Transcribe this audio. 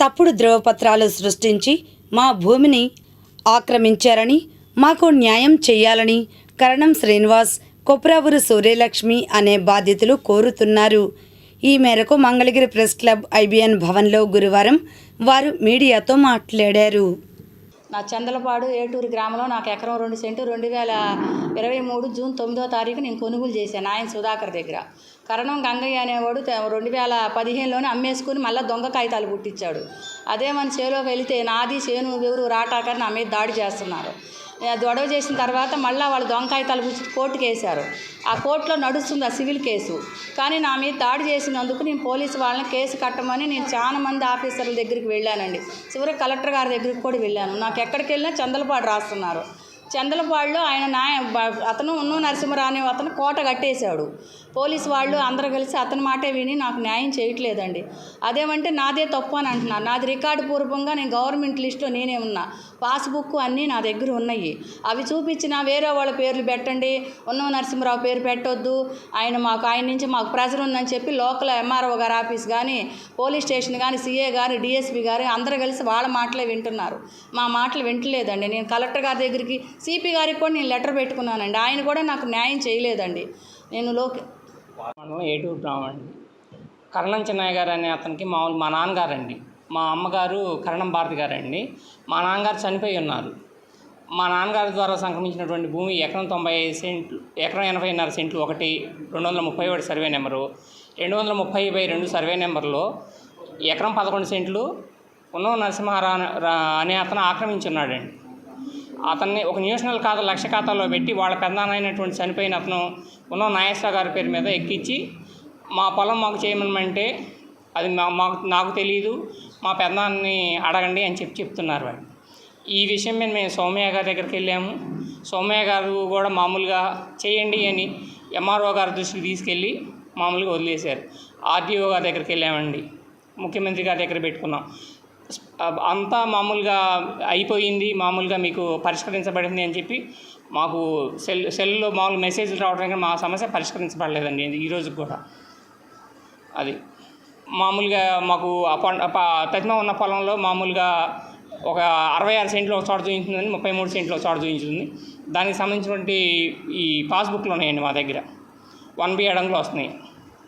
తప్పుడు ధృవపత్రాలు సృష్టించి మా భూమిని ఆక్రమించారని మాకు న్యాయం చేయాలని కరణం శ్రీనివాస్ కొప్రావురు సూర్యలక్ష్మి అనే బాధితులు కోరుతున్నారు. ఈ మేరకు మంగళగిరి ప్రెస్ క్లబ్ ఐబిఎన్ భవన్లో గురువారం వారు మీడియాతో మాట్లాడారు. నా చందలపాడు ఏటూరు గ్రామంలో నాకు ఎకరం రెండు సెంటు రెండు వేల ఇరవై మూడు జూన్ తొమ్మిదో తారీఖు నేను కొనుగోలు చేశాను ఆయన సుధాకర్ దగ్గర. కరణం గంగయ్య అనేవాడు రెండు వేల పదిహేనులోనే అమ్మేసుకుని మళ్ళీ దొంగ కాగితాలు పుట్టించాడు. అదే మన చేలోకి వెళితే నాది చేను ఎవరు రాటాకని నా మీద దాడి చేస్తున్నారు. గొడవ చేసిన తర్వాత మళ్ళీ వాళ్ళు దొంగ కాగితాలు పుచ్చి కోర్టుకు వేశారు. ఆ కోర్టులో నడుస్తుంది ఆ సివిల్ కేసు. కానీ నా మీద దాడి చేసినందుకు నేను పోలీసు వాళ్ళని కేసు కట్టమని నేను చాలా మంది ఆఫీసర్ల దగ్గరికి వెళ్ళానండి. చివరికి కలెక్టర్ గారి దగ్గరికి కూడా వెళ్ళాను. నాకు ఎక్కడికి వెళ్ళినా చందలపాటు రాస్తున్నారు. చందలపాడులో ఆయన నాయ అతను ఉన్ను నరసింహరావు అనే అతను కోట కట్టేశాడు. పోలీస్ వాళ్ళు అందరూ కలిసి అతని మాటే విని నాకు న్యాయం చేయట్లేదండి. అదేమంటే నాదే తప్పు అని అంటున్నారు. నాది రికార్డు పూర్వకంగా నేను గవర్నమెంట్ లిస్టులో నేనే ఉన్నా. పాస్బుక్ అన్నీ నా దగ్గర ఉన్నాయి. అవి చూపించిన వేరే వాళ్ళ పేర్లు పెట్టండి. ఉన్న నరసింహరావు పేరు పెట్టొద్దు. ఆయన మాకు ఆయన నుంచి మాకు ప్రెజర్ ఉందని చెప్పి లోకల్ ఎంఆర్ఓ గారి ఆఫీస్ కానీ పోలీస్ స్టేషన్ కానీ సీఏ గారు డిఎస్పీ గారు అందరూ కలిసి వాళ్ళ మాటలే వింటున్నారు. మా మాటలు వింటలేదండి. నేను కలెక్టర్ గారి దగ్గరికి సిపి గారికి కూడా నేను లెటర్ పెట్టుకున్నానండి. ఆయన కూడా నాకు న్యాయం చేయలేదండి. నేను లోకి మనం ఏటూరు గ్రామం కరణం చిన్నయ్య గారు అనే అతనికి మామూలు మా నాన్నగారండి. మా అమ్మగారు కరణం భారతి గారండి. మా నాన్నగారు చనిపోయి ఉన్నారు. మా నాన్నగారి ద్వారా సంక్రమించినటువంటి భూమి ఎకరం తొంభై ఐదు సెంట్లు ఎకరం ఎనభైన్నర సెంట్లు ఒకటి రెండు వందల ముప్పై ఒకటి సర్వే నెంబరు రెండు వందల ముప్పై బై రెండు సర్వే నెంబర్లో ఎకరం పదకొండు సెంట్లు ఉన్న నరసింహారా అనే అతను ఆక్రమించున్నాడండి అతన్ని ఒక న్యూషనల్ ఖాతా లక్ష ఖాతాలో పెట్టి వాళ్ళ పెద్దనాయనటువంటి చనిపోయిన అతను ఉన్న నాగేశ్వర గారి పేరు మీద ఎక్కించి మా పొలం మాకు చేయమనమంటే అది మా మాకు నాకు తెలియదు మా పెద్దనాన్ని అడగండి అని చెప్పి చెప్తున్నారు వాళ్ళు. ఈ విషయం మీద మేము సౌమ్య గారి దగ్గరికి వెళ్ళాము. సౌమ్య గారు కూడా మామూలుగా చేయండి అని ఎంఆర్ఓ గారి దృష్టికి తీసుకెళ్ళి మామూలుగా వదిలేశారు. ఆర్డీఓ గారి దగ్గరికి వెళ్ళామండి. ముఖ్యమంత్రి గారి దగ్గర పెట్టుకున్నాం. అంతా మామూలుగా అయిపోయింది మామూలుగా మీకు పరిష్కరించబడింది అని చెప్పి మాకు సెల్ సెల్లో మామూలు మెసేజ్లు రావడానికి మా సమస్య పరిష్కరించబడలేదండి ఈరోజు కూడా. అది మామూలుగా మాకు తజ్మ ఉన్న పొలంలో మామూలుగా ఒక అరవై ఆరు సెంట్లు ఒక చోట చూపించిందని ముప్పై మూడు సెంట్లు ఒక చోట చూపించింది దానికి సంబంధించినటువంటి ఈ పాస్బుక్లు ఉన్నాయండి మా దగ్గర. వన్ బి అడంగులు వస్తున్నాయి.